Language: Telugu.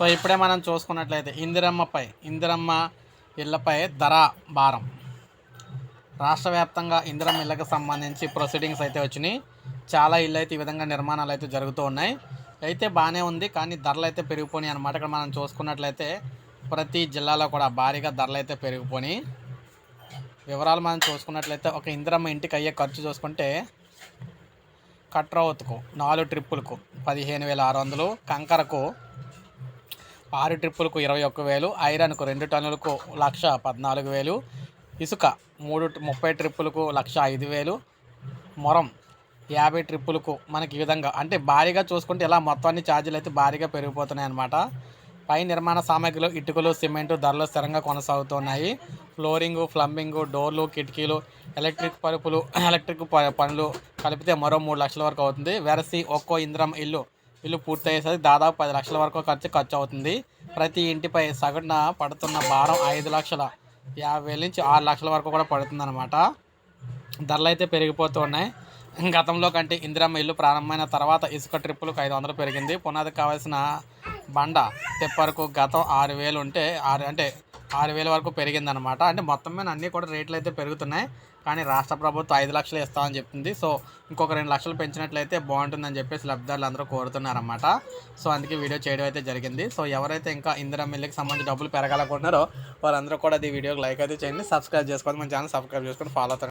సో ఇప్పుడే మనం చూసుకున్నట్లయితే ఇందిరమ్మపై ఇందిరమ్మ ఇళ్ళపై ధర భారం. రాష్ట్ర వ్యాప్తంగా ఇందిరమ్మ ఇళ్ళకి సంబంధించి ప్రొసీడింగ్స్ అయితే వచ్చినాయి. చాలా ఇళ్ళు అయితే ఈ విధంగా నిర్మాణాలు అయితే జరుగుతూ ఉన్నాయి. అయితే బాగానే ఉంది కానీ ధరలు అయితే పెరిగిపోయినాయి అనమాట ఇక్కడ మనం చూసుకున్నట్లయితే ప్రతి జిల్లాలో కూడా భారీగా ధరలు అయితే పెరిగిపోయి వివరాలు మనం చూసుకున్నట్లయితే ఒక ఇందిరమ్మ ఇంటికి అయ్యే ఖర్చు చూసుకుంటే కట్రౌత్కు నాలుగు ట్రిప్పులకు పదిహేను వేల ఆరు వందలు కంకరకు ఆరు ట్రిప్పులకు ఇరవై ఒక్క వేలు ఐరన్కు రెండు టన్నులకు లక్ష పద్నాలుగు వేలు ఇసుక మూడు ముప్పై ట్రిప్పులకు లక్ష ఐదు వేలు మొరం యాభై ట్రిప్పులకు మనకి ఈ విధంగా అంటే భారీగా చూసుకుంటే ఇలా మొత్తాన్ని ఛార్జీలు అయితే భారీగా పెరిగిపోతున్నాయి అన్నమాట. పై నిర్మాణ సామాగ్రిలు ఇటుకలు సిమెంటు ధరలు స్థిరంగా కొనసాగుతున్నాయి. ఫ్లోరింగు ప్లంబింగు డోర్లు కిటికీలు ఎలక్ట్రిక్ పరుపులు ఎలక్ట్రిక్ ప- పనులు కలిపితే మరో మూడు లక్షల వరకు అవుతుంది. వెరసి ఒక్కో ఇంద్రం ఇల్లు ఇల్లు పూర్తయ్యేసరికి దాదాపు పది లక్షల వరకు ఖర్చు ఖర్చు అవుతుంది ప్రతి ఇంటిపై సగటున పడుతున్న భారం ఐదు లక్షల యాభై వేల నుంచి ఆరు లక్షల వరకు కూడా పడుతుందన్నమాట. ధరలు అయితే పెరిగిపోతూ ఉన్నాయి గతంలో కంటే ఇందిరమ్మ ఇల్లు ప్రారంభమైన తర్వాత ఇసుక ట్రిప్పులకు ఐదు వందలు పెరిగింది. పునాది కావాల్సిన బండ తెప్పరకు గతం ఆరు వేలు ఉంటే ఆరు అంటే ఆరు వేల వరకు పెరిగిందనమాట అంటే మొత్తం మీద అన్నీ కూడా రేట్లు అయితే పెరుగుతున్నాయి. కానీ రాష్ట్ర ప్రభుత్వం ఐదు లక్షలు ఇస్తామని చెప్తుంది సో ఇంకొక రెండు లక్షలు పెంచినట్లయితే బాగుంటుందని చెప్పేసి లబ్ధిదారులు అందరూ కోరుతున్నారన్నమాట. సో అందుకే వీడియో చేయడం అయితే జరిగింది. సో ఎవరైతే ఇంకా ఇందిరా ఇల్లుకి సంబంధించి డబ్బులు పెరగాలనుకుంటున్నారో వారందరూ కూడా ఈ వీడియోకి లైక్ అయితే చేయండి. సబ్స్క్రైబ్ చేసుకోండి. మన ఛానల్ సబ్స్క్రైబ్ చేసుకొని ఫాలో అవుతారు